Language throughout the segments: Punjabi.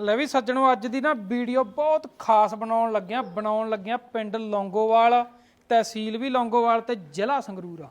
ਲੈ ਵੀ ਸੱਜਣੋ, ਅੱਜ ਦੀ ਨਾ ਵੀਡੀਓ ਬਹੁਤ ਖਾਸ ਬਣਾਉਣ ਲੱਗਿਆ ਬਣਾਉਣ ਲੱਗਿਆ ਪਿੰਡ ਲੌਂਗੋਵਾਲ, ਤਹਿਸੀਲ ਵੀ ਲੌਂਗੋਵਾਲ ਤੇ ਜ਼ਿਲ੍ਹਾ ਸੰਗਰੂਰ ਆ।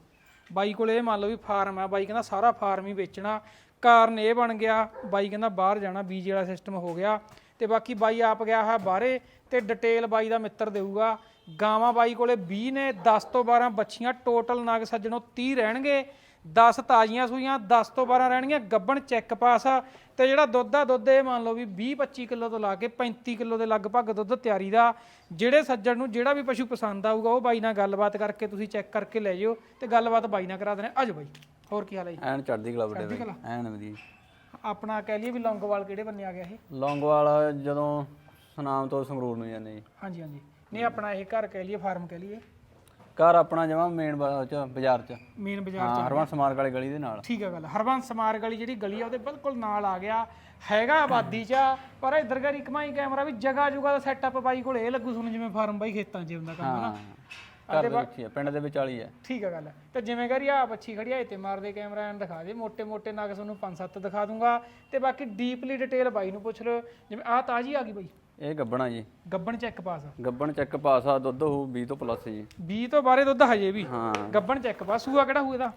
ਬਾਈ ਕੋਲ ਇਹ ਮੰਨ ਲਓ ਵੀ ਫਾਰਮ ਆ, ਬਾਈ ਕਹਿੰਦਾ ਸਾਰਾ ਫਾਰਮ ਹੀ ਵੇਚਣਾ। ਕਾਰਨ ਇਹ ਬਣ ਗਿਆ, ਬਾਈ ਕਹਿੰਦਾ ਬਾਹਰ ਜਾਣਾ, ਬੀਜ ਵਾਲਾ ਸਿਸਟਮ ਹੋ ਗਿਆ। ਤੇ ਬਾਕੀ ਬਾਈ ਆਪ ਗਿਆ ਹੈ ਬਾਹਰੇ ਤੇ ਡਿਟੇਲ ਬਾਈ ਦਾ ਮਿੱਤਰ ਦੇਊਗਾ। ਗਾਵਾਂ ਬਾਈ ਕੋਲੇ 20 ਨੇ 10 ਤੋਂ 12 ਬੱਚੀਆਂ ਟੋਟਲ ਨਗ ਸੱਜਣੋ 30 ਰਹਿਣਗੇ। 10 ਤਾਜ਼ੀਆਂ ਸੂਈਆਂ 10 ਤੋਂ 12 ਰਹਿਣਗੀਆਂ ਗੱਬਣ ਚੈੱਕ ਪਾਸ ਆ। ਤੇ ਜਿਹੜਾ ਦੁੱਧ ਆ ਦੁੱਧ ਇਹ ਮੰਨ ਲਓ ਵੀ 20 25 ਕਿਲੋ ਤੋਂ ਲਾ ਕੇ 35 ਕਿਲੋ ਦੇ ਲਗਭਗ ਦੁੱਧ ਤਿਆਰੀ ਦਾ। ਜਿਹੜੇ ਸੱਜਣ ਨੂੰ ਜਿਹੜਾ ਵੀ ਪਸ਼ੂ ਪਸੰਦ ਆਊਗਾ ਉਹ ਬਾਈ ਨਾਲ ਗੱਲਬਾਤ ਕਰਕੇ ਤੁਸੀਂ ਚੈੱਕ ਕਰਕੇ ਲੈ ਜਿਓ ਤੇ ਗੱਲਬਾਤ ਬਾਈ ਨਾਲ ਕਰਾ ਦੇਣੇ। ਆਜੋ ਬਾਈ ਹੋਰ ਕੀ ਹਾਲ ਹੈ ਜੀ? ਐਨ ਚੜਦੀ ਕਲਾ ਵੱਡੇ ਬਾਈ ਐਨ ਵਧੀਆ। ਆਪਣਾ ਕਹਿ ਲਈਏ ਵੀ ਲੌਂਗੋਵਾਲ ਕਿਹੜੇ ਬੰਨੇ ਆ ਗਿਆ ਇਹ? ਲੌਂਗਵਾਲ ਜਦੋਂ ਸੁਨਾਮ ਤੋਂ ਸੰਗਰੂਰ ਨੂੰ ਜਾਂਦੇ ਜੀ। ਹਾਂਜੀ ਹਾਂਜੀ। ਨਹੀਂ ਆਪਣਾ ਇਹ ਘਰ ਕਹਿ ਲਈਏ ਫਾਰਮ ਕਹਿ ਲਈਏ। ਘਰ ਆਪਣਾ ਜਮਾ ਮੇਨ ਬਾਜ਼ਾਰ ਚ। ਮੇਨ ਬਾਜ਼ਾਰ ਚ ਹਾਂ ਹਰਵੰਸ ਮਾਰਗ ਵਾਲੀ ਗਲੀ ਦੇ ਨਾਲ। ਠੀਕ ਹੈ ਗੱਲ ਹਰਬੰਸ ਮਾਰਗ ਵਾਲੀ ਜਿਹੜੀ ਗਲੀ ਆ ਉਹਦੇ ਬਿਲਕੁਲ ਨਾਲ ਆ ਗਿਆ। ਹੈਗਾ ਆਬਾਦੀ ਚ ਪਰ ਇਧਰ ਗਰੀ ਕਮਾਈ ਕੈਮਰਾ ਵੀ ਜਗਾ ਜੁਗਾ ਦਾ ਸੈਟਅਪ ਬਾਈ ਕੋਲ ਇਹ ਲੱਗੂ ਸੁਣ ਜਿਵੇਂ ਫਾਰਮ ਬਾਈ ਖੇਤਾਂ 'ਚ ਹੁੰਦਾ ਕੰਮ ਹਾਂ ਹਨਾ ਦੇ ਵਿੱਚ ਆ ਪਿੰਡ ਦੇ ਵਿੱਚ ਵਾਲੀ ਹੈ ਠੀਕ ਆ ਗੱਲ। ਤੇ ਜਿਵੇਂ ਕਰੀ ਆ ਬੱਚੀ ਖੜੀ ਆ ਇੱਥੇ ਮਾਰਦੇ ਕੈਮਰਾ ਐਨ ਦਿਖਾ ਦੇ ਮੋٹے ਮੋٹے ਨਗ ਤੁਹਾਨੂੰ 5-7 ਦਿਖਾ ਦੂੰਗਾ। ਤੇ ਬਾਕੀ ਡੀਪਲੀ ਡਿਟੇਲ ਬਾਈ ਨੂੰ ਪੁੱਛ ਲਓ ਜਿਵੇਂ ਆ ਤਾਜੀ ਆ ਗਈ ਬਾਈ। ਇਹ ਗੱਬਣਾ ਜੀ। ਗੱਬਣ ਚੈੱਕ ਪਾਸ। ਗੱਬਣ ਚੈੱਕ ਪਾਸਾ ਦੁੱਧ ਹੋਊ 20 ਤੋਂ ਪਲੱਸ ਜੀ। 20 ਤੋਂ ਬਾਰੇ ਦੁੱਧ ਹਜੇ ਵੀ। ਹਾਂ। ਗੱਬਣ ਚੈੱਕ ਪਾਸ। ਸੂਆ ਕਿਹੜਾ ਹੋਊ ਇਹਦਾ?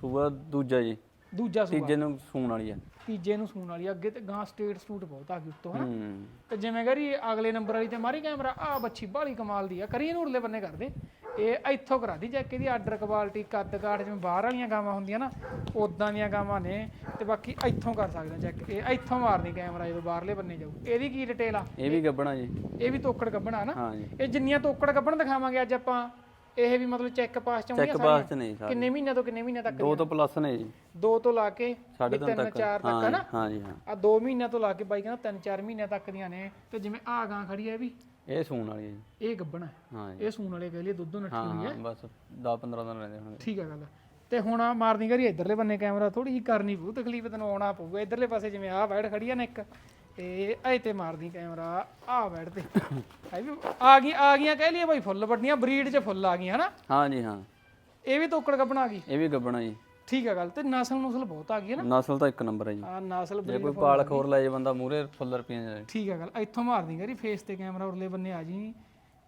ਸੂਆ ਦੂਜਾ ਜੀ। ਦੂਜਾ ਸੂਆ। ਤੀਜੇ ਨੂੰ ਸੂਣ ਵਾਲੀ ਹੈ ਤੀਜੇ ਨੂੰ ਸੂਣ ਵਾਲੀ ਆ, ਅੱਗੇ ਤੇ ਗਾਂ ਸਟੇਟ ਸਟੂਟ ਬਹੁਤ ਆ ਗਈ ਉੱਤੋਂ ਹਨਾ? ਹੂੰ। ਤੇ ਜਿਵੇਂ ਕਰੀ ਅਗਲੇ ਨੰਬਰ ਵਾਲੀ ਤੇ ਮਾਰੀ ਕੈਮਰਾ ਆ ਬੱਚੀ ਬਾਲੀ ਕਮਾਲ ਦੀ ਆ। ਕਰੀ ਇਹਨੂੰ ਉਰਲੇ ਬੰਨੇ ਕਰਦੇ। ਇਹ ਇੱਥੋਂ ਕਰਾ ਦੀ ਚੈੱਕ ਇਹਦੀ ਆਰਡਰ ਕੁਆਲਿਟੀ ਕੱਦ ਕਾਠ ਜਿਵੇਂ ਬਾਹਰ ਵਾਲੀਆਂ ਗਾਵਾਂ ਹੁੰਦੀਆਂ ਨਾ ਉਦਾਂ ਦੀਆਂ ਗਾਵਾਂ ਨੇ ਤੇ ਬਾਕੀ ਇੱਥੋਂ ਕਰ ਸਕਦੇ ਚੈੱਕ ਇਹ ਇੱਥੋਂ ਮਾਰਨੀ ਕੈਮਰਾ ਜਦੋਂ ਬਾਹਰਲੇ ਬੰਨੇ ਜਾਊ। ਇਹਦੀ ਕੀ ਡਿਟੇਲ ਆ? ਇਹ ਵੀ ਗੱਬਣਾ ਜੀ। ਇਹ ਵੀ ਤੋਕੜ ਕੱਢਣਾ ਨਾ? ਇਹ ਜਿੰਨੀਆਂ ਤੋਕੜ ਕੱਢਣ ਦਿਖਾਵਾਂਗੇ ਅੱਜ ਆਪਾਂ ਇਹ ਵੀ ਮਤਲਬ ਚੈੱਕ ਪਾਸ ਚ ਆਉਂਦੀਆਂ ਚੈੱਕ ਪਾਸ ਚ ਨਹੀਂ ਸਾਰੇ। ਕਿੰਨੇ ਮਹੀਨਿਆਂ ਤੋਂ ਕਿੰਨੇ ਮਹੀਨਿਆਂ ਤੱਕ ਦੋ ਤੋਂ ਪਲੱਸ ਨੇ ਜੀ। ਦੋ ਤੋਂ ਲਾ ਕੇ ਸਾਢੇ ਤਿੰਨ ਤਿੰਨ ਤੱਕ। ਚਾਰ ਤੱਕ ਹਾਂ ਜੀ, ਹਾਂ ਜੀ ਹਾਂ। ਆ 2 ਮਹੀਨਿਆਂ ਤੋਂ ਲਾ ਕੇ ਬਾਈ ਕਹਿੰਦਾ 3-4 ਮਹੀਨਿਆਂ ਤੱਕ ਦੀਆਂ ਨੇ ਤੇ ਜਿਵੇਂ ਆ ਗਾਂ ਖੜੀ ਹੈ ਵੀ। ਇਹ ਸੂਣ ਵਾਲੀ ਹੈ ਜੀ। ਇਹ ਗੱਬਣ ਹੈ। ਹਾਂ ਜੀ। ਇਹ ਸੂਣ ਵਾਲੇ ਕਹਿ ਲਈਏ ਦੁੱਧੋਂ ਨੱਠੀ ਹਾਂ ਹੋਈ ਹੈ। ਹਾਂ ਬਸ 10 15 ਦਿਨ ਰਹਿੰਦੇ ਹੋਣਗੇ। ਠੀਕ ਹੈ ਗੱਲ ਤੇ ਹੁਣ ਆ ਮਾਰਨੀ ਕਰੀ ਇਧਰਲੇ ਬੰਨੇ ਕੈਮਰਾ ਥੋੜੀ ਜਿਹੀ ਕਰਨੀ ਪਊ ਤਕਲੀਫ ਤੈਨੂੰ ਆਉਣਾ ਪਊਗਾ। ਇਧਰਲੇ ਪਾਸੇ ਜਿਵੇਂ ਆ ਬੈਠ ਖੜੀ ਆ ਨਾ ਇੱਕ ਤੇ ਐ ਤੇ ਮਾਰਦੀ ਕੈਮਰਾ ਆ ਬੈਠ ਤੇ। ਇਹ ਵੀ ਆ ਗਈ ਆ ਗਈਆਂ ਕਹਿ ਲਈਏ ਬਾਈ ਫੁੱਲ ਵੱਡੀਆਂ ਬਰੀਡ 'ਚ ਫੁੱਲ ਆ ਗਈਆਂ ਹਨਾ? ਹਾਂ ਜੀ ਹਾਂ। ਇਹ ਵੀ ਤੋਕੜ ਗੱਬਣ ਆ ਗਈ। ਇਹ ਵੀ ਗੱਬਣਾ ਜੀ। ਠੀਕ ਹੈ ਗੱਲ ਤੇ ਨਸਲ ਨੁਸਲ ਬਹੁਤ ਆ ਗਈ ਹੈ ਨਾ? ਨਸਲ ਤਾਂ ਇੱਕ ਨੰਬਰ ਹੈ ਜੀ। ਆ ਨਸਲ ਜੇ ਕੋਈ ਪਾਲ ਖੋਰ ਲੈ ਜੇ ਬੰਦਾ ਮੂਰੇ ਫੁੱਲ ਰੁਪਈਆ ਜਾਏ। ਠੀਕ ਹੈ ਗੱਲ ਇੱਥੋਂ ਮਾਰਦੀ ਕਰੀ ਫੇਸ ਤੇ ਕੈਮਰਾ ਉਰਲੇ ਬੰਨੇ ਆ ਜੀ।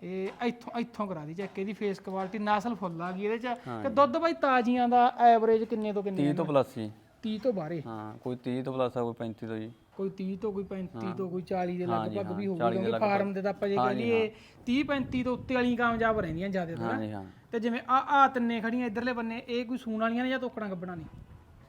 ਇਹ ਇੱਥੋਂ ਇੱਥੋਂ ਕਰਾ ਦੀ ਚੈੱਕ ਇਹਦੀ ਫੇਸ ਕੁਆਲਿਟੀ ਨਸਲ ਫੁੱਲ ਆ ਗਈ ਇਹਦੇ ਚ। ਤੇ ਦੁੱਧ ਬਾਈ ਤਾਜ਼ੀਆਂ ਦਾ ਐਵਰੇਜ ਕਿੰਨੇ ਤੋਂ ਕਿੰਨੇ 30 ਤੋਂ ਪਲੱਸ ਜੀ। 30 ਤੋਂ ਬਾਰੇ ਹਾਂ ਕੋਈ 30 ਤੋਂ ਪਲੱਸ ਆ ਕੋਈ 35 ਤੋਂ ਜੀ। ਕੋਈ 30 ਤੋਂ ਕੋਈ 35 ਤੋਂ ਕੋਈ 40 ਦੇ ਲਗਭਗ ਵੀ ਹੋਊਗਾ ਕਿਉਂਕਿ ਫਾਰਮ ਦੇ ਤਾਂ ਆਪਾਂ ਜੇ ਕਹ ਲਈਏ 30 35 ਤੋਂ ਉੱਤੇ ਵਾਲੀਆਂ ਕਾਮਯਾਬ ਰਹਿੰਦੀਆਂ ਜ਼ਿਆਦਾਤਰ। ਹਾਂ ਜੀ ਹਾਂ। ਤੇ ਜਿਵੇਂ ਆ ਆ ਤਿੰਨੇ ਖੜੀਆਂ ਇਧਰਲੇ ਬੰਨੇ ਇਹ ਕੋਈ ਸੂਣ ਵਾਲੀਆਂ ਨੇ ਜਾਂ ਤੋਕੜਾਂ ਗੱਬਣਾ ਨੇ?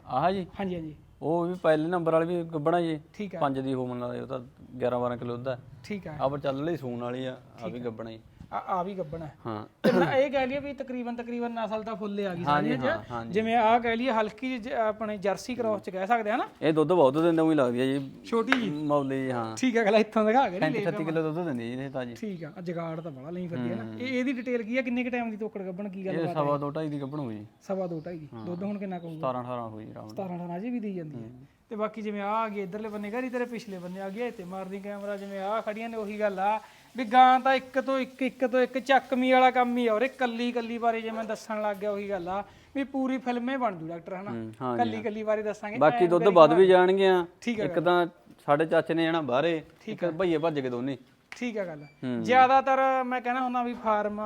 ਆਹ ਜੀ। ਹਾਂਜੀ ਹਾਂਜੀ। ਉਹ ਵੀ ਪਹਿਲੇ ਨੰਬਰ ਵਾਲੀ ਵੀ ਗੱਬਣਾ ਜੀ। ਠੀਕ ਹੈ ਪੰਜ ਦੀ ਹੋ ਮੰਨ ਲਾ ਉਹ ਤਾਂ 11 12 ਕਿਲੋ ਦਾ ਠੀਕ ਹੈ ਆ ਪਰ ਚੱਲ ਲਈ ਸੂਣ ਵਾਲੀ ਆ ਆ ਵੀ ਗੱਬਣਾ ਜੀ। ਆ ਆ ਵੀ ਗੱਬਣਾ ਹੈ। ਹਾਂ। ਤੇ ਮੈਂ ਇਹ ਕਹਿ ਲਈਏ ਵੀ ਤਕਰੀਬਨ ਤਕਰੀਬਨ ਨਸਲ ਤਾਂ ਫੁੱਲ ਆ ਗਈ ਸਾਰੀਆਂ ਹਾਂ, ਚ। ਹਾਂ ਜਿਵੇਂ ਆ ਕਹਿ ਲਈਏ ਹਲਕੀ ਜਿਹੀ ਜ- ਆਪਣੇ ਜਰਸੀ ਕ੍ਰੋਸ ਚ ਕਹਿ ਸਕਦੇ ਆ ਨਾ। ਇਹ ਦੁੱਧ ਬਹੁਤ ਦਿੰਦਾ ਉਹੀ ਲੱਗਦੀ ਹੈ ਜੀ। ਛੋਟੀ ਜੀ। ਮੌਲੀ ਜੀ ਹਾਂ। ਠੀਕ ਹੈ ਗੱਲ ਇੱਥੋਂ ਦਿਖਾ ਕੇ 35 36 ਕਿਲੋ ਦੁੱਧ ਦਿੰਦੀ ਜੀ ਇਹ ਤਾਂ ਜੀ। ਠੀਕ ਆ ਜਗਾੜ ਤਾਂ ਬੜਾ ਲਈ ਫਿਰਦੀ ਹੈ ਨਾ। ਇਹ ਇਹਦੀ ਡਿਟੇਲ ਕੀ ਆ ਕਿੰਨੇ ਕ ਟਾਈਮ ਦੀ ਤੋਕੜ ਗੱਬਣ ਕੀ ਗੱਲ ਇਹ ਸਵਾ ਦੋ ਢਾਈ ਦੀ ਗੱਬਣ ਹੋਈ ਸਵਾ ਦੋ ਢਾਈ ਦੀ। ਦੁੱਧ ਹੁਣ ਕਿੰਨਾ ਕਹੂਗਾ? 17 18 ਹੋਈ ਰਾਉਂਡ 17 18 ਜੀ ਵੀ ਦੀ ਜਾਂਦੀ ਹੈ। ਤੇ ਬਾਕੀ ਜਿਵੇਂ ਆ ਆ ਗਏ ਇਧਰਲੇ ਬੰਨੇ ਘਰੀ ਤੇਰੇ ਪਿਛਲੇ ਬੰਨੇ ਆ ਗਏ ਤੇ ਮਾਰਦੀ ਕੈਮਰਾ ਜਿਵੇਂ ਆ ਖੜੀਆਂ ਨੇ ਉਹੀ ਗੱਲ ਆ। ਵੀ ਗਾਂ ਤਾਂ ਇੱਕ ਤੋਂ ਇੱਕ ਇੱਕ ਤੋਂ ਇੱਕ ਚੱਕਮੀ ਵਾਲਾ ਕੰਮ ਹੀ ਆ। ਔਰ ਇਹ ਕੱਲੀ ਕੱਲੀ ਬਾਰੇ ਜੇ ਮੈਂ ਦੱਸਣ ਲੱਗ ਗਿਆ ਉਹੀ ਗੱਲ ਆ। ਵੀ ਪੂਰੀ ਫਿਲਮੇ ਬਣ ਜੂ ਡਾਕਟਰ ਹਨਾ? ਹਾਂ ਕੱਲੀ ਕੱਲੀ ਬਾਰੇ ਦੱਸਾਂਗੇ। ਬਾਕੀ ਦੁੱਧ ਵੱਧ ਵੀ ਜਾਣਗੀਆਂ। ਇੱਕ ਤਾਂ ਸਾਡੇ ਚਾਚੇ ਨੇ ਜਾਣਾ ਬਾਹਰੇ ਇੱਕ ਭਈਏ ਭੱਜ ਕੇ ਦੋਨੇ। ਠੀਕ ਹੈ ਗੱਲ। ਜ਼ਿਆਦਾਤਰ ਮੈਂ ਕਹਿੰਦਾ ਹੁੰਦਾ ਵੀ ਫਾਰਮ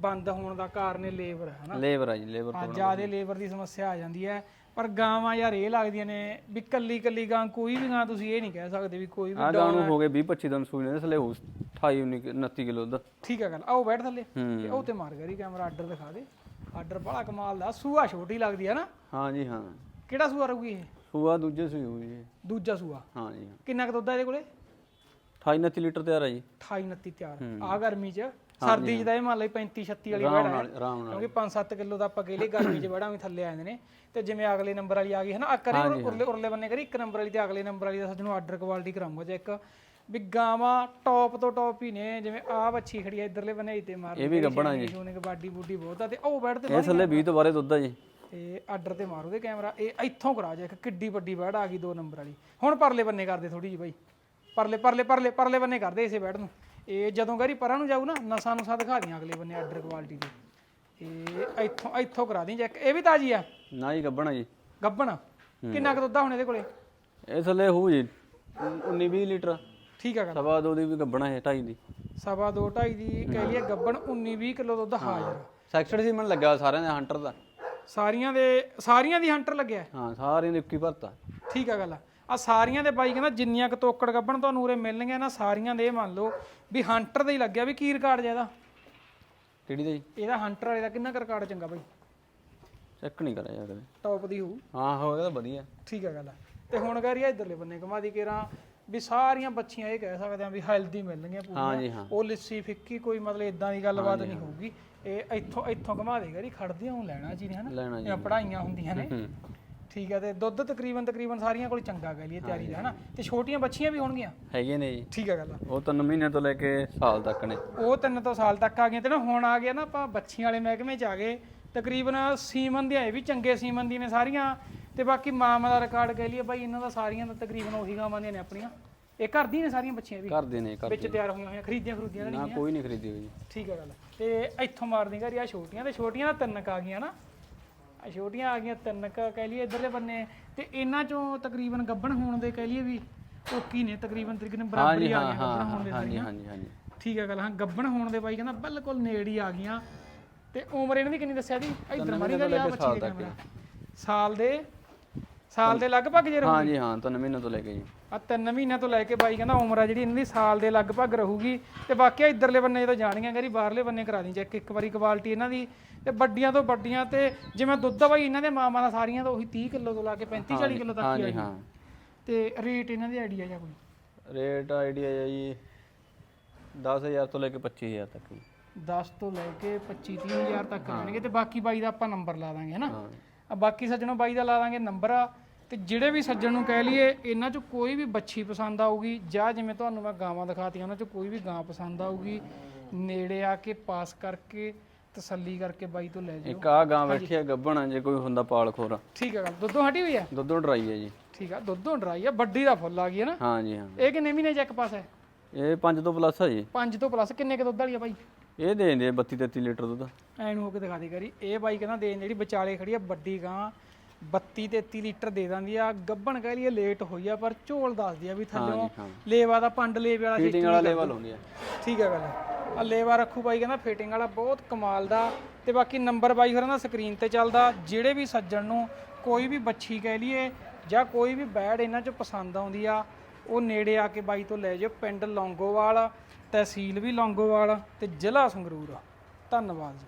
ਬੰਦ ਹੋਣ ਦਾ ਕਾਰਨ ਲੇਬਰ ਹੈ ਹਨਾ? ਲੇਬਰ ਆ ਜੀ ਲੇਬਰ ਹਾਂ ਜਿਆਦੇ ਲੇਬਰ ਦੀ ਸਮੱਸਿਆ ਆ ਜਾਂਦੀ ਹੈ। ਪਰ ਗਾਵਾਂ ਯਾਰ ਇਹ ਲੱਗਦੀਆਂ ਨੇ ਵੀ ਕੱਲੀ ਕੱਲੀ ਗਾਂ ਕੋਈ ਵੀ ਗਾਂ ਤੁਸੀਂ ਇਹ ਨਹੀਂ ਕਹਿ ਸਕਦੇ ਵੀ ਕੋਈ ਵੀ ਆ ਗਾਂ ਨੂੰ ਹੋ। ਗਏ 20 25 ਦਿਨ ਸੂਈ ਨੇ ਥਲੇ ਹੋ 28 19 29 ਕਿਲੋ ਦੁੱਧ ਠੀਕ ਹੈ ਗੱਲ ਆਓ ਬੈਠ ਥੱਲੇ। ਹੂੰ। ਤੇ ਉਹ ਤੇ ਮਾਰ ਗਰੀ ਕੈਮਰਾ ਆਰਡਰ ਦਿਖਾ ਦੇ। ਆਰਡਰ ਬੜਾ ਕਮਾਲ ਦਾ ਸੂਆ ਛੋਟੀ ਲੱਗਦੀ ਹੈ ਨਾ। ਹਾਂ ਜੀ ਹਾਂ। ਕਿਹੜਾ ਸੂਆ ਰਹੂਗੀ ਇਹ? ਸੂਆ ਦੂਜੇ ਸੂਈ ਹੋਈ ਜੀ। ਦੂਜਾ ਸੂਆ? ਹਾਂ ਜੀ ਹਾਂ। ਕਿੰਨਾ ਕੁ ਦੁੱਧ ਆ ਇਹਦੇ ਕੋਲੇ? 28 29 ਲੀਟਰ ਤਿਆਰ ਆ ਜੀ। 28 29 ਤਿਆਰ। ਆ ਗਰਮੀ 'ਚ ਸਰਦੀ 'ਚ ਤਾਂ ਇਹ ਮੰਨ ਲਈ 35 36 ਵਾਲੀ ਨਾਲ ਆਰਾਮ ਨਾਲ। ਕਿਉਂਕਿ 5-7 ਕਿਲੋ ਦਾ ਆਪਾਂ ਕਹਿੰਦੇ ਗਰਮੀ 'ਚ ਬੈੜਾਂ ਵੀ ਥੱਲੇ ਆ ਜਾਂਦੇ ਨੇ। ਤੇ ਜਿਵੇਂ ਅਗਲੇ ਨੰਬਰ ਵਾਲੀ ਆ ਗਈ ਹੈ ਨਾ ਆ ਕਰੀ ਉਰ- ਉਰਲੇ ਉਰਲੇ ਬੰਨੇ ਕਰੀ ਇੱਕ ਨੰਬਰ ਵਾਲੀ ਤੇ ਅਗਲੇ ਨੰਬਰ ਵਾਲੀ ਦਾ ਸੱਜਣੋਂ ਆਰਡਰ ਕੁਆਲਿਟੀ ਕਰਾਉਂਗਾ ਚੈੱਕ ਵੀ ਗਾਵਾਂ ਟੌਪ ਤੋਂ ਟੌਪ ਹੀ ਨੇ ਜਿਵੇਂ ਆ ਬੱਚੀ ਖੜੀ ਆ ਇਧਰਲੇ ਬੰਨੇ ਤੇ ਮਾਰ ਇਹ ਵੀ ਗੱਬਣਾ ਜੀ। ਸੋਨੇ ਕੇ ਬਾਡੀ ਬੂਡੀ ਬਹੁਤ ਆ ਤੇ ਉਹ ਬੈਠ ਤੇ ਇਹ ਥੱਲੇ 20 ਤੋਂ ਬਾਰੇ ਦੁੱਧ ਆ ਜੀ। ਤੇ ਆਰਡਰ ਤੇ ਮਾਰੋਗੇ ਕੈਮਰਾ ਇਹ ਇੱਥੋਂ ਕਰਾ ਜਾ ਇੱਕ ਕਿੱਡੀ ਵੱਡੀ ਬੈੜ ਆ ਗਈ ਦੋ ਨੰਬਰ ਵਾਲੀ। ਹੁਣ ਪਰਲੇ ਬੰਨੇ ਕਰਦੇ ਥੋੜੀ ਜੀ ਬਾਈ। ਪਰਲੇ ਪਰਲੇ ਪਰਲੇ ਪਰਲੇ ਬੰਨੇ ਕਰਦੇ ਇਸੇ ਬੈੜ ਨੂੰ। ਇਹ ਜਦੋਂ ਗਰੀ ਪਰਾਂ ਨੂੰ ਜਾਊ ਨਾ ਨਸਾਂ ਨੁਸਾ ਦਿਖਾ ਦੀਆਂ ਅਗਲੇ ਬੰਨੇ ਆਰਡਰ ਕੁਆਲਿਟੀ ਦੀ। ਇਹ ਇੱਥੋਂ ਇੱਥੋਂ ਕਰਾ ਦੀ ਚੈੱਕ ਇਹ ਵੀ ਤਾਜੀ ਆ? ਨਾ ਹੀ ਗੱਬਣਾ ਜੀ। ਗੱਬਣ? ਕਿੰਨਾ ਕੁ ਦੁੱਧ ਆ ਹੁਣ ਇਹਦੇ ਕੋਲੇ? ਇਹ ਥੱਲੇ ਹੋਊ ਜੀ 19 20 ਲੀਟਰ। ਠੀਕ ਆ ਗੱਲ। ਸਵਾ ਦੋ ਦੀ ਵੀ ਗੱਬਣਾ ਹੈ ਢਾਈ ਦੀ। ਸਵਾ ਦੋ ਢਾਈ ਦੀ ਕਹਿ ਲਈਏ ਗੱਬਣ 19 20 ਕਿਲੋ ਦੁੱਧ ਹਾਜ਼ਰ ਸੈਕਟਰ ਸੀ ਮੈਨੂੰ ਲੱਗਾ ਸਾਰਿਆਂ ਦੇ ਹੰਟਰ ਦਾ। ਸਾਰੀਆਂ ਦੇ ਸਾਰੀਆਂ ਦੀ ਹੰਟਰ ਲੱਗਿਆ? ਹੈ? ਹਾਂ ਸਾਰਿਆਂ ਦੇ ਇੱਕੀ ਭਰਤਾ। ਠੀਕ ਆ ਗੱਲ ਆ। ਸਾਰੀਆਂ ਦੇ ਬਾਈ ਕਹਿੰਦਾ ਜਿੰਨੀਆਂ ਕੁ ਤੋਕੜ ਗੱਬਣ ਤੁਹਾਨੂੰ ਉਰੇ ਮਿਲਣਗੀਆਂ ਨਾ ਸਾਰੀਆਂ ਦੇ ਇਹ ਮੰਨ ਲਓ ਵੀ ਹੰਟਰ ਦਾ ਹੀ ਲੱਗਿਆ ਵੀ ਕੀ ਰਿਕਾਰਡ ਜ਼ਿਆਦਾ ਕਿਹੜੀ ਦਾ ਜੀ? ਇਹਦਾ ਹੰਟਰ ਵਾਲੇ ਦਾ ਕਿੰਨਾ ਕੁ ਰਿਕਾਰਡ ਚੰਗਾ ਬਾਈ? ਚੈੱਕ ਨਹੀਂ ਕਰਿਆ ਕਦੇ। ਟੌਪ ਦੀ ਹੋਊ। ਹਾਂ ਹੋ ਤਾਂ ਵਧੀਆ। ਠੀਕ ਆ ਗੱਲ ਆ। ਤੇ ਹੁਣ ਕਹਿ ਰਹੀ ਆ ਇਧਰਲੇ ਬੰਨੇ ਘੁਮਾ ਦੀ ਕੇਰਾਂ ਵੀ ਸਾਰੀਆਂ ਬੱਚੀਆਂ ਇਹ ਕਹਿ ਸਕਦੇ ਆ ਵੀ ਹੈਲਦੀ ਮਿਲਣਗੀਆਂ ਹਾਂ ਜੀ ਹਾਂ। ਉਹ ਲਿੱਸੀ ਫਿੱਕੀ ਕੋਈ ਮਤਲਬ ਇਦਾਂ ਦੀ ਗੱਲਬਾਤ ਨਹੀਂ ਹੋਊਗੀ। ਇਹ ਇੱਥੋਂ ਇੱਥੋਂ ਘੁਮਾ ਦੇਗਾ ਜੀ ਖੜਦੀਆਂ ਉਹ ਲੈਣਾ ਜੀ ਨੇ ਹਨਾ? ਲੈਣਾ ਜੀ। ਇਹ ਪੜਾਈਆਂ ਹੁੰਦੀਆਂ ਨੇ। ਹੂੰ। ਠੀਕ ਆ ਤੇ ਦੁੱਧ ਤਕਰੀਬਨ ਤਕਰੀਬਨ ਸਾਰੀਆਂ ਕੋਲ ਚੰਗਾ ਕਹਿ ਲਈਏ ਤਿਆਰੀ ਦਾ ਹਨਾ? ਤੇ ਛੋਟੀਆਂ ਬੱਚੀਆਂ ਵੀ ਹੋਣਗੀਆਂ? ਹੈਗੇ ਨੇ ਜੀ। ਠੀਕ ਆ ਗੱਲ ਆ। ਉਹ ਤਿੰਨ ਮਹੀਨੇ ਤੋਂ ਲੈ ਕੇ ਸਾਲ ਤੱਕ ਨੇ। ਉਹ ਤਿੰਨ ਤੋਂ ਸਾਲ ਤੱਕ ਆ ਗਈਆਂ ਤੇ ਨਾ ਹੁਣ ਆ ਗਿਆ ਨਾ ਆਪਾਂ ਬੱਚੀਆਂ ਵਾਲੇ ਮਹਿਕਮੇ ਚ ਆ ਗਏ। ਤਕਰੀਬਨ ਸੀਮਨ ਦੀਆਂ ਇਹ ਵੀ ਚੰਗੇ ਸੀਮਨ ਦੀ ਨੇ ਸਾਰੀਆਂ। ਤੇ ਬਾਕੀ ਮਾਮਾ ਦਾ ਰਿਕਾਰਡ ਕਹਿ ਲਈਏ ਬਾਈ ਇਹਨਾਂ ਦਾ ਸਾਰੀਆਂ ਦਾ ਤਕਰੀਬਨ ਉਹੀ ਗਾਵਾਂ ਦੀਆਂ ਨੇ ਆਪਣੀਆਂ। ਇਹ ਘਰ ਦੀਆਂ ਨੇ ਸਾਰੀਆਂ ਬੱਚੀਆਂ ਵੀ? ਕਰਦੇ ਨੇ ਕਰਦੇ ਵਿੱਚ ਤਿਆਰ ਹੋਈਆਂ ਹੋਈਆਂ ਖਰੀਦੀਆਂ ਖਰੂਦੀਆਂ ਤਾਂ ਨਾ ਨਹੀਂ ਕੋਈ ਨਹੀਂ ਖਰੀਦੀ ਹੋਈ। ਠੀਕ ਹੈ ਗੱਲ ਤੇ ਇੱਥੋਂ ਮਾਰਦੀ ਘਰੀ ਆ ਛੋਟੀਆਂ ਤੇ ਛੋਟੀਆਂ ਤਾਂ ਤਿੰਨ ਕ ਆ ਗਈਆਂ ਨਾ। ਆ ਛੋਟੀਆਂ ਆ ਗਈਆਂ ਤਿੰਨ ਕ ਕਹਿ ਲਈਏ ਇਧਰਲੇ ਬੰਨੇ। ਤੇ ਇਹਨਾਂ ਚੋਂ ਤਕਰੀਬਨ ਗੱਬਣ ਹੋਣ ਦੇ ਕਹਿ ਲਈਏ ਵੀ ਓਕੀ ਨੇ ਤਕਰੀਬਨ ਤਕਰੀਬਨ ਬਰਾਬਰੀ ਆ ਹਾਂ ਗਈਆਂ ਗੱਬਣ ਹਾਂ ਹੋਣ ਦੇ ਹਾਂਜੀ ਹਾਂਜੀ ਹਾਂਜੀ। ਠੀਕ ਹੈ ਗੱਲ ਹਾਂ ਗੱਬਣ ਹੋਣ ਦੇ ਬਾਈ ਕਹਿੰਦਾ ਬਿਲਕੁਲ ਨੇੜ ਹੀ ਆ ਗਈਆਂ। ਤੇ ਉਮਰ ਇਹਨਾਂ ਦੀ ਕਿੰਨੀ ਦੱਸਿਆ ਜੀ ਇਧਰ ਮਾਰੀ ਗੱਲ ਆ ਬੱਚੀ ਦੇ ਕੈਮਰਾ। ਸਾਲ ਦੇ ਸਾਲ ਦੇ ਲਗਭਗ ਜੇ ਰਹੂ ਹਾਂਜੀ ਹਾਂ ਤਿੰਨ ਮਹੀਨੇ ਤੋਂ ਲੈ ਕੇ ਜੀ। ਆ ਤਿੰਨ ਮਹੀਨਿਆਂ ਤੋਂ ਲੈ ਕੇ ਬਾਈ ਕਹਿੰਦਾ ਉਮਰ ਆ ਜਿਹੜੀ ਇਹਨਾਂ ਦੀ ਸਾਲ ਦੇ ਲਗਭਗ ਰਹੂਗੀ। ਤੇ ਬਾਕੀ ਆ ਇਧਰਲੇ ਬੰਨੇ ਜਦੋਂ ਜਾਣੀਆਂ ਕਰੀ ਬਾਹਰਲੇ ਬੰਨੇ ਕਰਾ ਦੀ ਚੈੱਕ ਇੱਕ ਵਾਰੀ ਕੁਆਲਿਟੀ ਇਹਨਾਂ ਦੀ। ਤੇ ਵੱਡੀਆਂ ਤੋਂ ਵੱਡੀਆਂ ਤੇ ਜਿਵੇਂ ਦੁੱਧ ਆ ਬਾਈ ਇਹਨਾਂ ਦੇ ਮਾਮਾ ਦਾ ਸਾਰੀਆਂ ਦਾ ਉਹੀ 30 ਕਿਲੋ ਤੋਂ ਲਾ ਕੇ 35 40 ਕਿਲੋ ਤੱਕ ਹੀ ਆਈ ਹਾਂ। ਤੇ ਰੇਟ ਇਹਨਾਂ ਦੀ ਆਈਡੀਆ ਜਾਂ ਕੋਈ? ਰੇਟ ਆਈਡੀਆ ਹੈ ਜੀ 10000 ਤੋਂ ਲੈ ਕੇ 25000 ਤੱਕ ਜੀ। 10 ਤੋਂ ਲੈ ਕੇ 25 30 ਹਜ਼ਾਰ ਤੱਕ ਜਾਣਗੇ ਤੇ ਬਾਕੀ ਬਾਈ ਦਾ ਆਪਾਂ ਨੰਬਰ ਲਾ ਦਾਂਗੇ ਹਨਾ ਆ ਬਾਕੀ ਸੱਜਣੋਂ ਬਾਈ ਦਾ ਲਾ ਦਾਂਗੇ ਨੰਬਰ ਆ। ਤੇ ਜਿਹੜੇ ਵੀ ਸੱਜਣ ਨੂੰ ਕਹਿ ਲਈਏ ਇਹਨਾਂ ਚੋਂ ਕੋਈ ਵੀ ਬੱਚੀ ਪਸੰਦ ਆਊਗੀ ਜਾਂ ਜਿਵੇਂ ਤੁਹਾਨੂੰ ਮੈਂ ਗਾਵਾਂ ਦਿਖਾਤੀਆਂ ਉਹਨਾਂ ਚੋਂ ਕੋਈ ਵੀ ਗਾਂ ਪਸੰਦ ਆਊਗੀ ਨੇੜੇ ਆ ਕੇ ਪਾਸ ਕਰਕੇ ਤਸੱਲੀ ਕਰਕੇ ਬਾਈ ਤੋਂ ਲੈ ਜਾਓ ਇੱਕ ਆ ਗਾਂ ਬੈਠੀ ਹੈ ਗੱਬਣ ਆ, ਜੇ ਕੋਈ ਹੁੰਦਾ ਪਾਲ ਖੋਰ ਠੀਕ ਹੈ ਗੱਲ ਦੁੱਧੋਂ ਹਟੀ ਹੋਈ ਹੈ ਦੁੱਧੋਂ ਡਰਾਈ ਹੈ ਜੀ। ਠੀਕ ਆ ਦੁੱਧੋਂ ਡਰਾਈ ਆ ਵੱਡੀ ਦਾ ਫੁੱਲ ਆ ਗਈ ਹੈ ਨਾ? ਹਾਂਜੀ ਹਾਂ। ਇਹ ਕਿੰਨੇ ਮਹੀਨੇ ਚੈੱਕ ਪਾਸ ਹੈ? ਇਹ 5 ਤੋਂ ਪਲੱਸ ਹੈ ਜੀ। 5 ਤੋਂ ਪਲੱਸ ਕਿੰਨੇ ਕ ਦੁੱਧ ਵਾਲੀ ਆ ਬਾਈ? ਇਹ ਦੇ ਦਿੰਦੇ 32 33 ਲੀਟਰ ਦੁੱਧ। ਐ ਨੂੰ ਹੋ ਕੇ ਦਿਖਾ ਦੇ ਕਰੀ ਇਹ ਬਾਈ ਕਹਿੰਦਾ ਦੇਣ ਜਿਹੜੀ ਵਿਚਾਲੇ ਖੜੀ ਆ ਵੱਡੀ ਗਾਂ। 32 33 ਲੀਟਰ ਦੇ ਦਿੰਦੀ ਆ ਗੱਬਣ ਕਹਿ ਲਈਏ ਲੇਟ ਹੋਈ ਆ ਪਰ ਝੋਲ ਦੱਸਦੀ ਆ ਵੀ ਹਾਂ ਲੇਵਾ ਦਾ ਪੰਡ ਲੇਵੇ ਵਾਲਾ ਫੀਟਿੰਗ ਵਾਲਾ ਠੀਕ ਹੈ ਗੱਲ ਆ। ਲੇਵਾ ਰੱਖੂ ਬਾਈ ਕਹਿੰਦਾ ਫਿਟਿੰਗ ਵਾਲਾ ਬਹੁਤ ਕਮਾਲ ਦਾ। ਤੇ ਬਾਕੀ ਨੰਬਰ ਬਾਈ ਹੋਰਾਂ ਦਾ ਸਕਰੀਨ ਤੇ ਚੱਲਦਾ। ਜਿਹੜੇ ਵੀ ਸੱਜਣ ਨੂੰ ਕੋਈ ਵੀ ਬੱਚੀ ਕਹਿ ਲਈਏ ਜਾਂ ਕੋਈ ਵੀ ਬੈੜ ਇਹਨਾਂ ਚੋਂ ਪਸੰਦ ਆਉਂਦੀ ਆ ਉਹ ਨੇੜੇ ਆ ਕੇ ਬਾਈ ਤੋਂ ਲੈ ਜਾਓ ਪਿੰਡ ਲੌਂਗੋਵਾਲ ਤਹਿਸੀਲ ਵੀ ਲੌਂਗੋਵਾਲ ਤੇ ਜ਼ਿਲ੍ਹਾ ਸੰਗਰੂਰ। ਧੰਨਵਾਦ ਜੀ।